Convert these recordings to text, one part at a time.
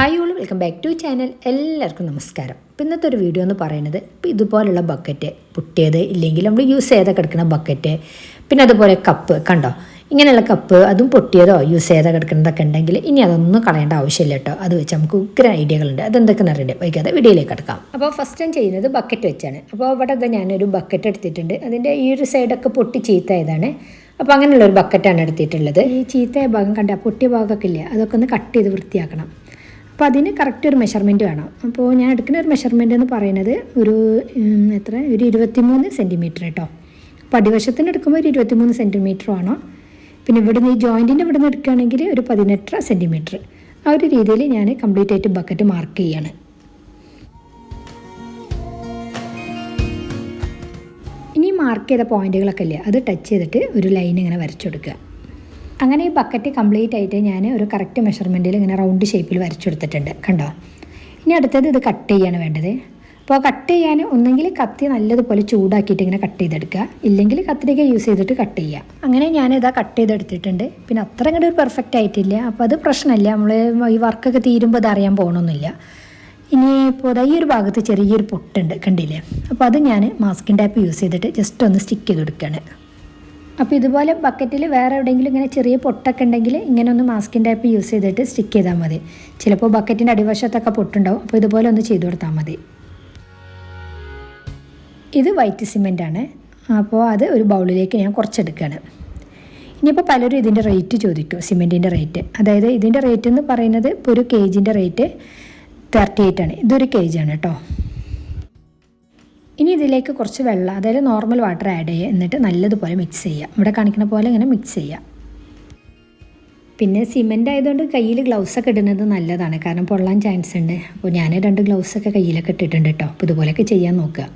Hi all welcome back to channel എല്ലാവർക്കും നമസ്കാരം. ഇപ്പം ഇന്നത്തെ ഒരു വീഡിയോ എന്ന് പറയുന്നത് ഇപ്പോൾ ഇതുപോലുള്ള ബക്കറ്റ് പൊട്ടിയത് ഇല്ലെങ്കിൽ നമ്മൾ യൂസ് ചെയ്ത കിടക്കുന്ന ബക്കറ്റ് പിന്നെ അതുപോലെ കപ്പ് കണ്ടോ? ഇങ്ങനെയുള്ള കപ്പ് അതും പൊട്ടിയതോ യൂസ് ചെയ്ത കിടക്കുന്നതൊക്കെ ഉണ്ടെങ്കിൽ ഇനി അതൊന്നും കളയേണ്ട ആവശ്യമില്ല കേട്ടോ. അത് വെച്ച് നമുക്ക് ഉഗ്ര ഐഡിയകളുണ്ട് അതെന്തൊക്കെയെന്ന് അറിയണ്ടേ? വൈകാതെ വീഡിയോയിലേക്ക് എടുക്കാം അപ്പോൾ ഫസ്റ്റ് ഞാൻ ചെയ്യുന്നത് ബക്കറ്റ് വെച്ചാണ്. അപ്പോൾ അവിടെ അത് ഞാനൊരു ബക്കറ്റ് എടുത്തിട്ടുണ്ട്. അതിന്റെ ഈ ഒരു സൈഡൊക്കെ പൊട്ടി ചീത്തയതാണ്. അപ്പോൾ അങ്ങനെയുള്ള ഒരു ബക്കറ്റാണ് എടുത്തിട്ടുള്ളത്. ഈ ചീത്തയ ഭാഗം കണ്ട പൊട്ടിയ ഭാഗമൊക്കെ ഇല്ലേ? അതൊക്കെ ഒന്ന് കട്ട് ചെയ്ത് വൃത്തിയാക്കണം. അപ്പോൾ അതിന് കറക്റ്റ് ഒരു മെഷർമെന്റ് വേണം. അപ്പോൾ ഞാൻ എടുക്കുന്ന ഒരു മെഷർമെന്റ് എന്ന് പറയുന്നത് ഒരു എത്ര? ഒരു ഇരുപത്തിമൂന്ന് സെന്റിമീറ്റർ കേട്ടോ അപ്പോൾ അടിവശത്തിന് എടുക്കുമ്പോൾ ഒരു ഇരുപത്തിമൂന്ന് സെന്റിമീറ്റർ വേണം. പിന്നെ ഇവിടുന്ന് ഈ ജോയിന്റിന്റെ ഇവിടുന്ന് എടുക്കുകയാണെങ്കിൽ ഒരു പതിനെട്ടര സെന്റിമീറ്റർ ആ ഒരു രീതിയിൽ ഞാൻ കംപ്ലീറ്റ് ആയിട്ട് ബക്കറ്റ് മാർക്ക് ചെയ്യാണ്. ഇനി മാർക്ക് ചെയ്ത പോയിന്റുകളൊക്കെ ഇല്ലേ? അത് ടച്ച് ചെയ്തിട്ട് ഒരു ലൈൻ ഇങ്ങനെ വരച്ചു കൊടുക്കുക. അങ്ങനെ ഈ ബക്കറ്റ് കംപ്ലീറ്റ് ആയിട്ട് ഞാൻ ഒരു കറക്റ്റ് മെഷർമെന്റിൽ ഇങ്ങനെ റൗണ്ട് ഷേപ്പിൽ വരച്ചെടുത്തിട്ടുണ്ട്. കണ്ടോ? ഇനി അടുത്തത് ഇത് കട്ട് ചെയ്യാണ് വേണ്ടത്. അപ്പോൾ കട്ട് ചെയ്യാൻ ഒന്നെങ്കിൽ കത്തി നല്ലതുപോലെ ചൂടാക്കിയിട്ട് ഇങ്ങനെ കട്ട് ചെയ്തെടുക്കുക. ഇല്ലെങ്കിൽ കത്തിരിക്ക യൂസ് ചെയ്തിട്ട് കട്ട് ചെയ്യുക. അങ്ങനെ ഞാൻ ഇതാ കട്ട് ചെയ്തെടുത്തിട്ടുണ്ട്. പിന്നെ അത്ര ഒരു പെർഫെക്റ്റ് ആയിട്ടില്ല. അപ്പോൾ അത് പ്രശ്നമില്ല നമ്മൾ ഈ വർക്കൊക്കെ തീരുമ്പോൾ അറിയാൻ പോകണമെന്നില്ല ഇനി ഇപ്പോൾ ഈ ഒരു ഭാഗത്ത് ചെറിയൊരു പൊട്ടുണ്ട്. കണ്ടില്ലേ? അപ്പോൾ അത് ഞാൻ മാസ്കിൻ ടാപ്പ് യൂസ് ചെയ്തിട്ട് ജസ്റ്റ് ഒന്ന് സ്റ്റിക്ക് ചെയ്ത് കൊടുക്കുകയാണ്. അപ്പോൾ ഇതുപോലെ ബക്കറ്റിൽ വേറെ എവിടെയെങ്കിലും ഇങ്ങനെ ചെറിയ പൊട്ടൊക്കെ ഉണ്ടെങ്കിൽ ഇങ്ങനെ ഒന്ന് മാസ്കിൻ ടൈപ്പ് യൂസ് ചെയ്തിട്ട് സ്റ്റിക്ക് ചെയ്താൽ മതി. ചിലപ്പോൾ ബക്കറ്റിന്റെ അടിവശത്തൊക്കെ പൊട്ടുണ്ടാവും. അപ്പോൾ ഇതുപോലെ ഒന്ന് ചെയ്തു കൊടുത്താൽ മതി. ഇത് വൈറ്റ് സിമെന്റ് ആണ്. അപ്പോൾ അത് ഒരു ബൗളിലേക്ക് ഞാൻ കുറച്ചെടുക്കുകയാണ് ഇനിയിപ്പോൾ പലരും ഇതിന്റെ റേറ്റ് ചോദിക്കും സിമെന്റിന്റെ റേറ്റ് അതായത് ഇതിന്റെ റേറ്റ് എന്ന് പറയുന്നത് ഇപ്പോൾ ഒരു കെ ജിന്റെ റേറ്റ് തേർട്ടി എയ്റ്റ് ആണ്. ഇതൊരു കെ ജി ആണ് കേട്ടോ. ഇനി ഇതിലേക്ക് കുറച്ച് വെള്ളം അതായത് നോർമൽ വാട്ടർ ആഡ് ചെയ്യുക. എന്നിട്ട് നല്ലതുപോലെ മിക്സ് ചെയ്യുക. ഇവിടെ കാണിക്കുന്ന പോലെ ഇങ്ങനെ മിക്സ് ചെയ്യുക. പിന്നെ സിമെന്റ് ആയതുകൊണ്ട് കയ്യിൽ ഗ്ലൗസ് ഒക്കെ ഇടുന്നത് നല്ലതാണ്. കാരണം പൊള്ളാൻ ചാൻസ് ഉണ്ട്. അപ്പോൾ ഞാൻ രണ്ട് ഗ്ലൗസ് ഒക്കെ കയ്യിലൊക്കെ ഇട്ടിട്ടുണ്ട് കേട്ടോ അപ്പോൾ ഇതുപോലെയൊക്കെ ചെയ്യാൻ നോക്കുക.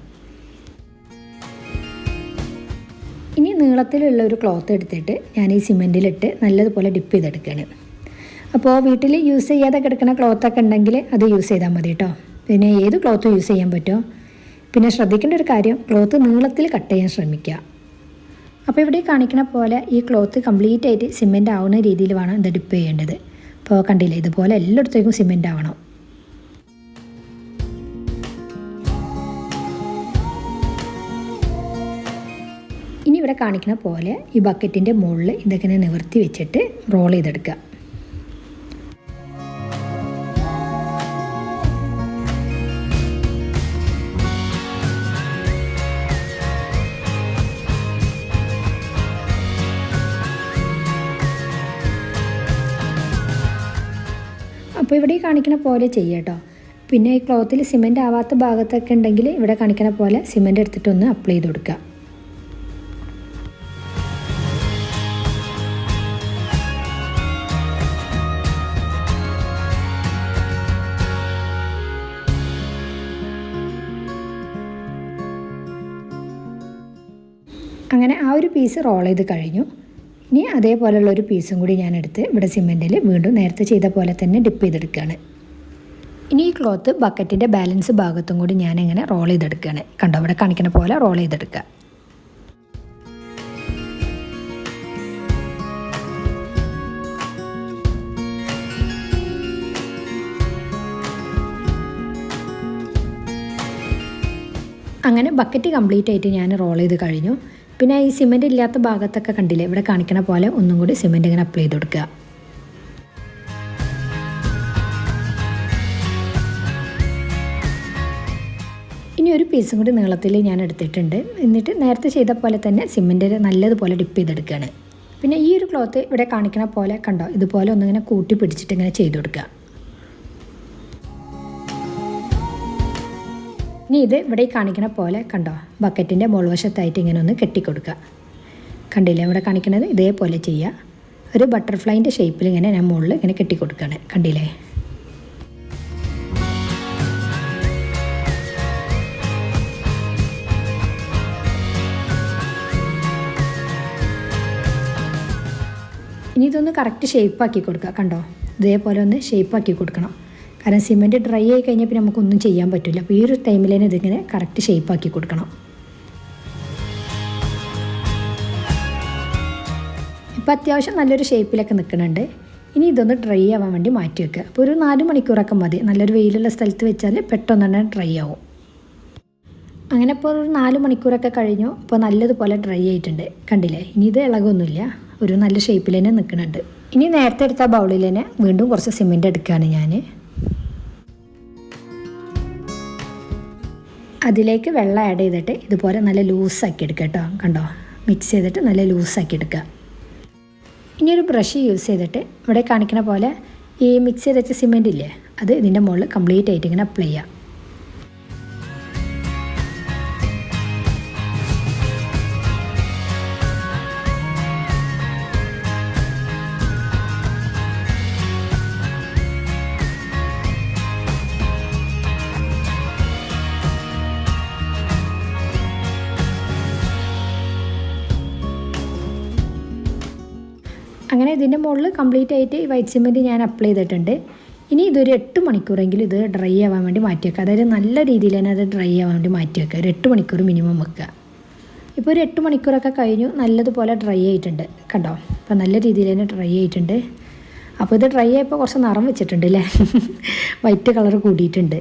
ഇനി നീളത്തിലുള്ള ഒരു ക്ലോത്ത് എടുത്തിട്ട് ഞാൻ ഈ സിമെന്റിലിട്ട് നല്ലതുപോലെ ഡിപ്പ് ചെയ്തെടുക്കുകയാണ്. അപ്പോൾ വീട്ടിൽ യൂസ് ചെയ്യാതെ കിടക്കുന്ന ക്ലോത്തൊക്കെ ഉണ്ടെങ്കിൽ അത് യൂസ് ചെയ്താൽ മതി കേട്ടോ പിന്നെ ഏത് ക്ലോത്ത് യൂസ് ചെയ്യാൻ പറ്റുമോ പിന്നെ ശ്രദ്ധിക്കേണ്ട ഒരു കാര്യം ക്ലോത്ത് നീളത്തിൽ കട്ട് ചെയ്യാൻ ശ്രമിക്കുക. അപ്പോൾ ഇവിടെ കാണിക്കുന്ന പോലെ ഈ ക്ലോത്ത് കംപ്ലീറ്റ് ആയിട്ട് സിമെന്റ് ആവുന്ന രീതിയിൽ വേണം ഇത് ഡിപ്പ് ചെയ്യേണ്ടത്. അപ്പോൾ കണ്ടില്ലേ ഇതുപോലെ എല്ലായിടത്തേക്കും സിമെന്റ് ആവണം. ഇനി ഇവിടെ കാണിക്കുന്ന പോലെ ഈ ബക്കറ്റിന്റെ മുകളിൽ ഇതൊക്കെ നിവർത്തി വെച്ചിട്ട് റോൾ ചെയ്തെടുക്കുക. അപ്പോൾ ഇവിടെ കാണിക്കുന്ന പോലെ ചെയ്യുക കേട്ടോ. പിന്നെ ഈ ക്ലോത്തിൽ സിമെന്റ് ആവാത്ത ഭാഗത്തൊക്കെ ഉണ്ടെങ്കിൽ ഇവിടെ കാണിക്കുന്ന പോലെ സിമെന്റ് എടുത്തിട്ടൊന്ന് അപ്ലൈ ചെയ്ത് കൊടുക്കുക. അങ്ങനെ ആ ഒരു പീസ് റോൾ ചെയ്ത് കഴിഞ്ഞു. ഇനി അതേപോലെയുള്ള ഒരു പീസും കൂടി ഞാൻ എടുത്ത് ഇവിടെ സിമെന്റിൽ വീണ്ടും നേരത്തെ ചെയ്ത പോലെ തന്നെ ഡിപ്പ് ചെയ്തെടുക്കുകയാണ്. ഇനി ഈ ക്ലോത്ത് ബക്കറ്റിന്റെ ബാലൻസ് ഭാഗത്തും കൂടി ഞാൻ ഇങ്ങനെ റോൾ ചെയ്തെടുക്കുകയാണ്. കണ്ടോ ഇവിടെ കാണിക്കുന്ന പോലെ റോൾ ചെയ്തെടുക്കുക. അങ്ങനെ ബക്കറ്റ് കംപ്ലീറ്റ് ആയിട്ട് ഞാൻ റോൾ ചെയ്ത് കഴിഞ്ഞു. പിന്നെ ഈ സിമെന്റ് ഇല്ലാത്ത ഭാഗത്തൊക്കെ കണ്ടില്ലേ? ഇവിടെ കാണിക്കണ പോലെ ഒന്നും കൂടി സിമെന്റ് ഇങ്ങനെ അപ്ലൈ ചെയ്ത് കൊടുക്കുക. ഇനി ഒരു പീസും കൂടി നീളത്തിൽ ഞാൻ എടുത്തിട്ടുണ്ട്. എന്നിട്ട് നേരത്തെ ചെയ്ത പോലെ തന്നെ സിമെന്റിൽ നല്ലതുപോലെ ഡിപ്പ് ചെയ്തെടുക്കുകയാണ്. പിന്നെ ഈ ഒരു ക്ലോത്ത് ഇവിടെ കാണിക്കണ പോലെ കണ്ടോ? ഇതുപോലെ ഒന്നിങ്ങനെ കൂട്ടി പിടിച്ചിട്ട് ഇങ്ങനെ ചെയ്ത് കൊടുക്കുക. ഇനി ഇത് ഇവിടെ കാണിക്കണ പോലെ കണ്ടോ? ബക്കറ്റിന്റെ മുൾവശത്തായിട്ട് ഇങ്ങനെ ഒന്ന് കെട്ടിക്കൊടുക്കുക കണ്ടില്ലേ ഇവിടെ കാണിക്കണത്? ഇതേപോലെ ചെയ്യുക ഒരു ബട്ടർഫ്ലൈന്റെ ഷേപ്പിൽ ഇങ്ങനെ ഞാൻ മുകളിൽ ഇങ്ങനെ കെട്ടിക്കൊടുക്കുകയാണ് കണ്ടില്ലേ? ഇനി ഇതൊന്ന് കറക്റ്റ് ഷേപ്പാക്കി കൊടുക്കുക കണ്ടോ? ഇതേപോലെ ഒന്ന് ഷേപ്പാക്കി കൊടുക്കണം. കാരണം സിമെന്റ് ഡ്രൈ ആയി കഴിഞ്ഞാൽ പിന്നെ നമുക്കൊന്നും ചെയ്യാൻ പറ്റില്ല. അപ്പോൾ ഈ ഒരു ടൈമിൽ തന്നെ ഇതിങ്ങനെ കറക്റ്റ് ഷേപ്പാക്കി കൊടുക്കണം. ഇപ്പോൾ അത്യാവശ്യം നല്ലൊരു ഷേപ്പിലൊക്കെ നിൽക്കുന്നുണ്ട്. ഇനി ഇതൊന്ന് ഡ്രൈ ആവാൻ വേണ്ടി മാറ്റി വെക്കുക. അപ്പോൾ ഒരു നാല് മണിക്കൂറൊക്കെ മതി. നല്ലൊരു വെയിലുള്ള സ്ഥലത്ത് വെച്ചാൽ പെട്ടെന്ന് തന്നെ ഡ്രൈ ആവും. അങ്ങനെ ഇപ്പോൾ ഒരു നാല് മണിക്കൂറൊക്കെ കഴിഞ്ഞു. ഇപ്പോൾ നല്ലതുപോലെ ഡ്രൈ ആയിട്ടുണ്ട്. കണ്ടില്ലേ? ഇനി ഇത് ഇളകൊന്നുമില്ല. ഒരു നല്ല ഷേപ്പിൽ തന്നെ നിൽക്കുന്നുണ്ട്. ഇനി നേരത്തെ എടുത്ത ബൗളിൽ തന്നെ വീണ്ടും കുറച്ച് സിമെന്റ് എടുക്കുകയാണ് ഞാൻ. അതിലേക്ക് വെള്ളം ആഡ് ചെയ്തിട്ട് ഇതുപോലെ നല്ല ലൂസാക്കി എടുക്കുക കേട്ടോ കണ്ടോ? മിക്സ് ചെയ്തിട്ട് നല്ല ലൂസാക്കി എടുക്കുക. ഇനി ഒരു ബ്രഷ് യൂസ് ചെയ്തിട്ട് ഇവിടെ കാണിക്കുന്ന പോലെ ഈ മിക്സ് ചെയ്ത് വെച്ച സിമെന്റ് ഇല്ലേ? അത് ഇതിന്റെ മുകളിൽ കംപ്ലീറ്റ് ആയിട്ട് ഇങ്ങനെ അപ്ലൈ ചെയ്യാം അങ്ങനെ ഇതിന്റെ മുകളിൽ കംപ്ലീറ്റ് ആയിട്ട് വൈറ്റ് സിമെന്റ് ഞാൻ അപ്ലൈ ചെയ്തിട്ടുണ്ട്. ഇനി ഇതൊരു എട്ട് മണിക്കൂറെങ്കിലും ഇത് ഡ്രൈ ആവാൻ വേണ്ടി മാറ്റി വെക്കുക അതായത് നല്ല രീതിയിൽ തന്നെ അത് ഡ്രൈ ആവാൻ വേണ്ടി മാറ്റി വെക്കുക ഒരു എട്ട് മണിക്കൂർ മിനിമം വെക്കുക. ഇപ്പോൾ ഒരു എട്ട് മണിക്കൂറൊക്കെ കഴിഞ്ഞു. നല്ലതുപോലെ ഡ്രൈ ആയിട്ടുണ്ട്. കണ്ടോ? അപ്പോൾ നല്ല രീതിയിൽ തന്നെ ഡ്രൈ ആയിട്ടുണ്ട്. അപ്പോൾ ഇത് ഡ്രൈ ആയപ്പോൾ കുറച്ച് നിറം വെച്ചിട്ടുണ്ട് അല്ലേ വൈറ്റ് കളർ കൂടിയിട്ടുണ്ട്.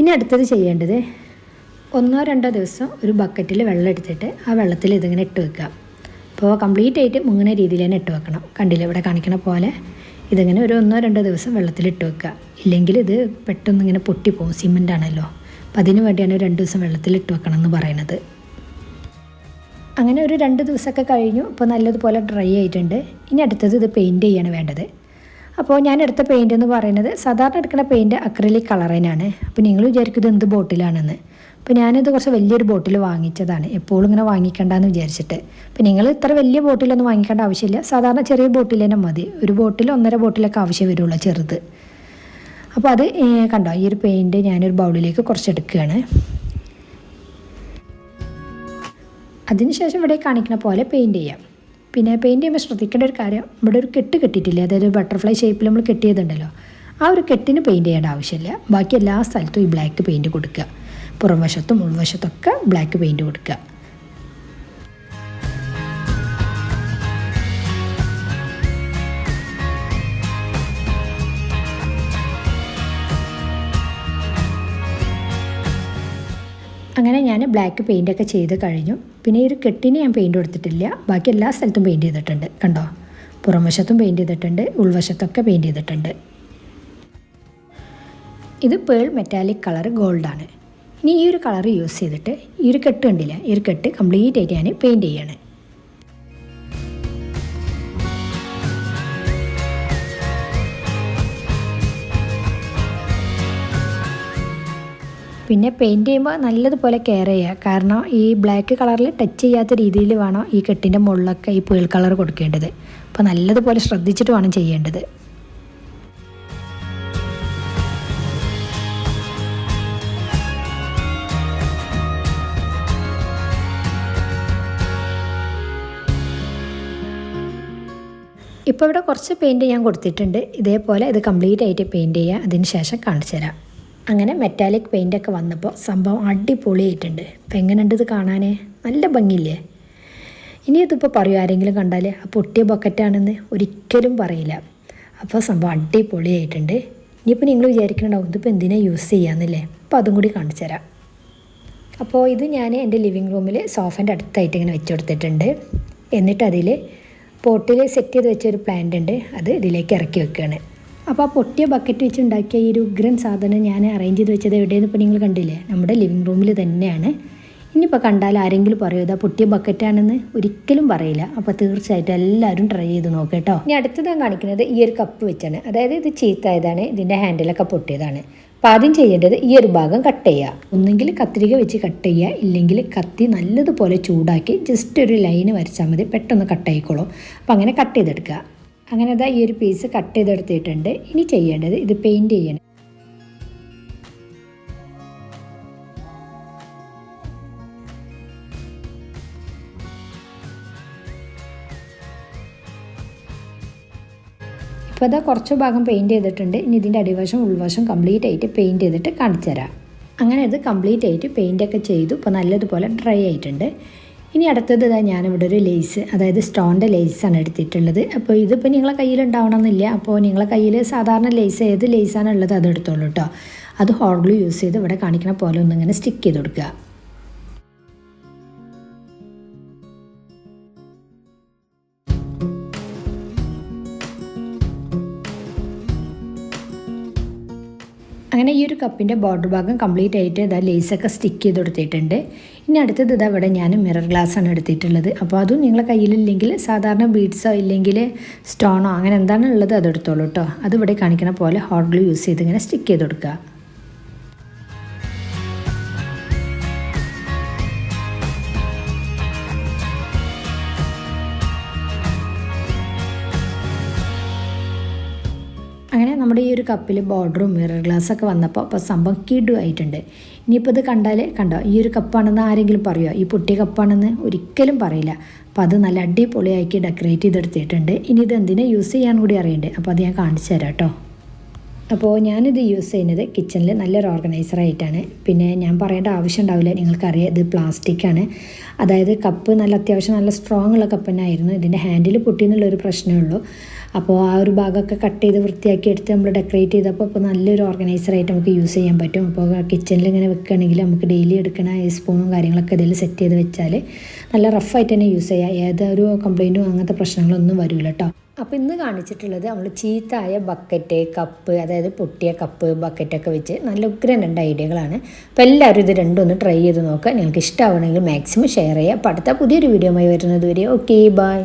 ഇനി അടുത്തത് ചെയ്യേണ്ടത് ഒന്നോ രണ്ടോ ദിവസം ഒരു ബക്കറ്റിൽ വെള്ളം എടുത്തിട്ട് ആ വെള്ളത്തിൽ ഇതിങ്ങനെ ഇട്ട് വെക്കുക. അപ്പോൾ കംപ്ലീറ്റ് ആയിട്ട് മുങ്ങുന്ന രീതിയിൽ തന്നെ ഇട്ട് വെക്കണം. കണ്ടില്ല ഇവിടെ കാണിക്കണ പോലെ? ഇതിങ്ങനെ ഒരു ഒന്നോ രണ്ടോ ദിവസം വെള്ളത്തിൽ ഇട്ട് വെക്കുക. ഇല്ലെങ്കിൽ ഇത് പെട്ടെന്ന് ഇങ്ങനെ പൊട്ടിപ്പോകും സിമെന്റ് ആണല്ലോ. അപ്പം അതിന് വേണ്ടിയാണ് രണ്ട് ദിവസം വെള്ളത്തിൽ ഇട്ട് വെക്കണം എന്ന് പറയുന്നത്. അങ്ങനെ ഒരു രണ്ട് ദിവസമൊക്കെ കഴിഞ്ഞു. ഇപ്പോൾ നല്ലതുപോലെ ഡ്രൈ ആയിട്ടുണ്ട്. ഇനി അടുത്തത് ഇത് പെയിന്റ് ചെയ്യാണ് വേണ്ടത്. അപ്പോൾ ഞാൻ എടുത്ത പെയിന്റ് എന്ന് പറയുന്നത് സാധാരണ എടുക്കുന്ന പെയിന്റ് അക്രലിക് കളറിനാണ് അപ്പോൾ നിങ്ങൾ വിചാരിക്കും ഇത് എന്ത് ബോട്ടിലാണെന്ന് അപ്പോൾ ഞാനിത് കുറച്ച് വലിയൊരു ബോട്ടിൽ വാങ്ങിച്ചതാണ്. എപ്പോഴും ഇങ്ങനെ വാങ്ങിക്കണ്ടെന്ന് വിചാരിച്ചിട്ട്. അപ്പോൾ നിങ്ങൾ ഇത്ര വലിയ ബോട്ടിലൊന്നും വാങ്ങിക്കേണ്ട ആവശ്യമില്ല. സാധാരണ ചെറിയ ബോട്ടിൽ തന്നെ മതി. ഒരു ബോട്ടിൽ ഒന്നര ബോട്ടിലൊക്കെ ആവശ്യം വരുള്ളൂ ചെറുത്. അപ്പോൾ അത് കണ്ടോ ഈ ഒരു പെയിന്റ് ഞാനൊരു ബൗളിലേക്ക് കുറച്ചെടുക്കുകയാണ്. അതിനുശേഷം ഇവിടെ കാണിക്കുന്ന പോലെ പെയിന്റ് ചെയ്യാം. പിന്നെ പെയിന്റ് ചെയ്യുമ്പോൾ ശ്രദ്ധിക്കേണ്ട ഒരു കാര്യം ഇവിടെ ഒരു കെട്ട് കെട്ടിയിട്ടില്ലേ? അതായത് ബട്ടർഫ്ലൈ ഷേപ്പിൽ നമ്മൾ കെട്ടിയതുണ്ടല്ലോ. ആ ഒരു കെട്ടിന് പെയിന്റ് ചെയ്യേണ്ട ആവശ്യമില്ല. ബാക്കി എല്ലാ സ്ഥലത്തും ഈ ബ്ലാക്ക് പെയിന്റ് കൊടുക്കുക. പുറം വശത്തും ഉൾവശത്തൊക്കെ ബ്ലാക്ക് പെയിന്റ് കൊടുക്കുക. അങ്ങനെ ഞാൻ ബ്ലാക്ക് പെയിന്റൊക്കെ ചെയ്ത് കഴിഞ്ഞു. പിന്നെ ഈ ഒരു കെട്ടിന് ഞാൻ പെയിന്റ് കൊടുത്തിട്ടില്ല. ബാക്കി എല്ലാ സ്ഥലത്തും പെയിന്റ് ചെയ്തിട്ടുണ്ട്. കണ്ടോ? പുറം വശത്തും പെയിന്റ് ചെയ്തിട്ടുണ്ട്. ഉൾവശത്തൊക്കെ പെയിന്റ് ചെയ്തിട്ടുണ്ട്. ഇത് പേൾ മെറ്റാലിക് കളർ ഗോൾഡാണ് ഇനി ഈ ഒരു കളർ യൂസ് ചെയ്തിട്ട് ഈ ഒരു കെട്ട് കണ്ടില്ല? ഈ ഒരു കെട്ട് കംപ്ലീറ്റ് ആയിട്ട് ഞാൻ പെയിന്റ് ചെയ്യാണ്. പിന്നെ പെയിന്റ് ചെയ്യുമ്പോൾ നല്ലതുപോലെ കെയർ ചെയ്യുക. കാരണം ഈ ബ്ലാക്ക് കളറിൽ ടച്ച് ചെയ്യാത്ത രീതിയിൽ വേണം ഈ കെട്ടിന്റെ മുകളിലൊക്കെ ഈ പേൾ കളർ കൊടുക്കേണ്ടത്. അപ്പോൾ നല്ലതുപോലെ ശ്രദ്ധിച്ചിട്ട് വേണം ചെയ്യേണ്ടത്. ഇപ്പോൾ ഇവിടെ കുറച്ച് പെയിന്റ് ഞാൻ കൊടുത്തിട്ടുണ്ട്. ഇതേപോലെ ഇത് കംപ്ലീറ്റ് ആയിട്ട് പെയിന്റ് ചെയ്യുക അതിന് ശേഷം കാണിച്ചു തരാം. അങ്ങനെ മെറ്റാലിക് പെയിന്റൊക്കെ വന്നപ്പോൾ സംഭവം അടിപൊളിയായിട്ടുണ്ട്. ഇപ്പം എങ്ങനെയുണ്ട് ഇത് കാണാൻ നല്ല ഭംഗിയില്ലേ? ഇനി ഇതിപ്പോൾ പറയും ആരെങ്കിലും കണ്ടാൽ ആ പൊട്ടിയ ബക്കറ്റാണെന്ന് ഒരിക്കലും പറയില്ല. അപ്പോൾ സംഭവം അടിപൊളിയായിട്ടുണ്ട്. ഇനിയിപ്പോൾ നിങ്ങൾ വിചാരിക്കുന്നുണ്ടാവും ഇതിപ്പോൾ എന്തിനാ യൂസ് ചെയ്യാമെന്നില്ലേ അപ്പോൾ അതും കൂടി കാണിച്ചു തരാം. അപ്പോൾ ഇത് ഞാൻ എന്റെ ലിവിങ് റൂമിൽ സോഫന്റെ അടുത്തായിട്ട് ഇങ്ങനെ വെച്ച് കൊടുത്തിട്ടുണ്ട്. എന്നിട്ട് അതിൽ പോട്ടിൽ സെറ്റ് ചെയ്ത് വെച്ചൊരു പ്ലാന്റ് ഉണ്ട്. അത് ഇതിലേക്ക് ഇറക്കി വെക്കുകയാണ്. അപ്പോൾ ആ പൊട്ടിയ ബക്കറ്റ് വെച്ച് ഉണ്ടാക്കിയ ഈ ഒരു ഉഗ്രൻ സാധനം ഞാൻ അറേഞ്ച് ചെയ്ത് വെച്ചത് എവിടെയെന്ന് ഇപ്പോൾ നിങ്ങൾ കണ്ടില്ലേ? നമ്മുടെ ലിവിങ് റൂമിൽ തന്നെയാണ്. ഇനിയിപ്പോൾ കണ്ടാൽ ആരെങ്കിലും പറയൂ ഇതാ പൊട്ടിയ ബക്കറ്റാണെന്ന് ഒരിക്കലും പറയില്ല. അപ്പോൾ തീർച്ചയായിട്ടും എല്ലാവരും ട്രൈ ചെയ്ത് നോക്കുക കേട്ടോ. ഇനി അടുത്തത് ഞാൻ കാണിക്കുന്നത് ഈ ഒരു കപ്പ് വെച്ചാണ്. അതായത് ഇത് ചീത്തായതാണ് ഇതിന്റെ ഹാൻഡിലൊക്കെ പൊട്ടിയതാണ്. അപ്പോൾ ആദ്യം ചെയ്യേണ്ടത് ഈ ഒരു ഭാഗം കട്ട് ചെയ്യുക. ഒന്നെങ്കിൽ കത്തിരിക വെച്ച് കട്ട് ചെയ്യുക ഇല്ലെങ്കിൽ കത്തി നല്ലതുപോലെ ചൂടാക്കി ജസ്റ്റ് ഒരു ലൈന് വരച്ചാൽ മതി. പെട്ടെന്ന് കട്ട് ആയിക്കോളും. അപ്പോൾ അങ്ങനെ കട്ട് ചെയ്തെടുക്കുക. അങ്ങനെ അതാ ഈ ഒരു പീസ് കട്ട് ചെയ്തെടുത്തിട്ടുണ്ട്. ഇനി ചെയ്യേണ്ടത് ഇത് പെയിന്റ് ചെയ്യണം. ഇപ്പോൾ ഇതാ കുറച്ച് ഭാഗം പെയിന്റ് ചെയ്തിട്ടുണ്ട്. ഇനി ഇതിന്റെ അടിവശം ഉൾവശം കംപ്ലീറ്റ് ആയിട്ട് പെയിന്റ് ചെയ്തിട്ട് കാണിച്ചു തരാം. അങ്ങനെ ഇത് കംപ്ലീറ്റ് ആയിട്ട് പെയിന്റൊക്കെ ചെയ്തു. ഇപ്പോൾ നല്ലതുപോലെ ഡ്രൈ ആയിട്ടുണ്ട്. ഇനി അടുത്തത് ഇതാ ഞാനിവിടെ ഒരു ലേസ് അതായത് സ്റ്റോണിന്റെ ലേസാണ് എടുത്തിട്ടുള്ളത്. അപ്പോൾ ഇതിപ്പോൾ നിങ്ങളെ കയ്യിൽ ഉണ്ടാവണമെന്നില്ല. അപ്പോൾ നിങ്ങളെ കയ്യിൽ സാധാരണ ലേസ് ഏത് ലേസാണുള്ളത് അത് എടുത്തോളൂ കേട്ടോ അത് ഹോൾ യൂസ് ചെയ്ത് ഇവിടെ കാണിക്കുന്ന പോലെ ഒന്നിങ്ങനെ സ്റ്റിക്ക് ചെയ്ത് കൊടുക്കുക. അങ്ങനെ ഈ ഒരു കപ്പിന്റെ ബോർഡർ ഭാഗം കംപ്ലീറ്റ് ആയിട്ട് ഇതാ ലേസൊക്കെ സ്റ്റിക്ക് ചെയ്ത് കൊടുത്തിട്ടുണ്ട് ഇനി അടുത്തത് ഇതാ ഇവിടെ ഞാൻ മിറർ ഗ്ലാസ് ആണ് എടുത്തിട്ടുള്ളത്. അപ്പോൾ അതും നിങ്ങളെ കയ്യിലില്ലെങ്കിൽ സാധാരണ ബീഡ്സോ ഇല്ലെങ്കിൽ സ്റ്റോണോ അങ്ങനെ എന്താണുള്ളത് അത് എടുത്തോളൂ കേട്ടോ അത് ഇവിടെ കാണിക്കുന്ന പോലെ ഹോട്ട് ഗ്ലൂ യൂസ് ചെയ്ത് ഇങ്ങനെ സ്റ്റിക്ക് ചെയ്ത് കൊടുക്കുക നമ്മുടെ ഈ ഒരു കപ്പിൽ ബോർഡറും മിറർ ഗ്ലാസ്സൊക്കെ വന്നപ്പോൾ അപ്പോൾ സംഭവം കിഡു ആയിട്ടുണ്ട് ഇനിയിപ്പോൾ ഇത് കണ്ടാൽ കണ്ടോ ഈ ഒരു കപ്പാണെന്ന് ആരെങ്കിലും പറയുമോ ഈ പൊട്ടിയ കപ്പാണെന്ന് ഒരിക്കലും പറയില്ല. അപ്പോൾ അത് നല്ല അടിപൊളിയാക്കി ഡെക്കറേറ്റ് ചെയ്തെടുത്തിട്ടുണ്ട്. ഇനി ഇത് എന്തിനാ യൂസ് ചെയ്യാൻ കൂടി അറിയണ്ടേ? അപ്പോൾ അത് ഞാൻ കാണിച്ചു തരാം കേട്ടോ. അപ്പോൾ ഞാനിത് യൂസ് ചെയ്യുന്നത് കിച്ചണിൽ നല്ലൊരു ഓർഗനൈസറായിട്ടാണ് പിന്നെ ഞാൻ പറയേണ്ട ആവശ്യം ഉണ്ടാവില്ല. നിങ്ങൾക്കറിയാം ഇത് പ്ലാസ്റ്റിക്കാണ് അതായത് കപ്പ് നല്ല അത്യാവശ്യം നല്ല സ്ട്രോങ് ഉള്ള കപ്പ് തന്നെ ആയിരുന്നു ഇതിന്റെ ഹാൻഡിൽ പൊട്ടി എന്നുള്ളൊരു പ്രശ്നമേ ഉള്ളൂ. അപ്പോൾ ആ ഒരു ഭാഗമൊക്കെ കട്ട് ചെയ്ത് വൃത്തിയാക്കി എടുത്ത് നമ്മൾ ഡെക്കറേറ്റ് ചെയ്തപ്പോൾ അപ്പോൾ നല്ലൊരു ഓർഗനൈസറായിട്ട് നമുക്ക് യൂസ് ചെയ്യാൻ പറ്റും. അപ്പോൾ കിച്ചണിൽ ഇങ്ങനെ വെക്കുകയാണെങ്കിൽ നമുക്ക് ഡെയിലി എടുക്കണ സ്പൂണും കാര്യങ്ങളൊക്കെ ഇതിൽ സെറ്റ് ചെയ്ത് വെച്ചാൽ നല്ല റഫായിട്ട് തന്നെ യൂസ് ചെയ്യാം. ഏതൊരു കംപ്ലൈന്റും അങ്ങനത്തെ പ്രശ്നങ്ങളൊന്നും വരില്ല കേട്ടോ അപ്പോൾ ഇന്ന് കാണിച്ചിട്ടുള്ളത് നമ്മൾ ചീത്തായ ബക്കറ്റ് കപ്പ് അതായത് പൊട്ടിയ കപ്പ് ബക്കറ്റൊക്കെ വെച്ച് നല്ല ഉഗ്രൻ രണ്ട് ഐഡിയകളാണ് അപ്പോൾ എല്ലാവരും ഇത് രണ്ടും ഒന്ന് ട്രൈ ചെയ്ത് നോക്കുക. നിങ്ങൾക്ക് ഇഷ്ടമാവണമെങ്കിൽ മാക്സിമം ഷെയർ ചെയ്യുക. അപ്പോൾ അടുത്ത പുതിയൊരു വീഡിയോ ആയി വരുന്നത് വരെ ഓക്കെ ബൈ